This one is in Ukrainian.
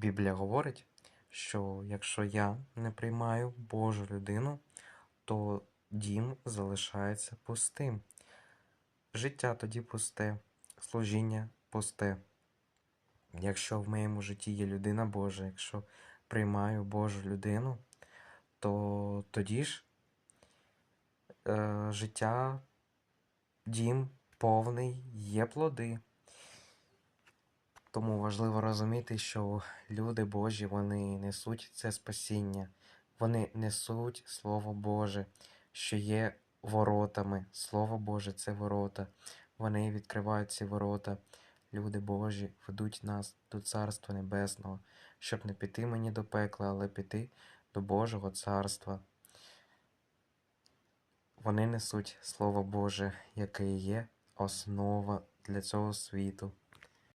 Біблія говорить, що якщо я не приймаю Божу людину, то дім залишається пустим. Життя тоді пусте, служіння пусте. Якщо в моєму житті є людина Божа, якщо приймаю Божу людину, то тоді ж е, життя, дім повний, є плоди. Тому важливо розуміти, що люди Божі вони несуть це спасіння, вони несуть Слово Боже, що є воротами. Слово Боже це ворота. Вони відкривають ці ворота. Люди Божі ведуть нас до Царства Небесного, щоб не піти мені до пекла, але піти до Божого царства. Вони несуть Слово Боже, яке є основа для цього світу.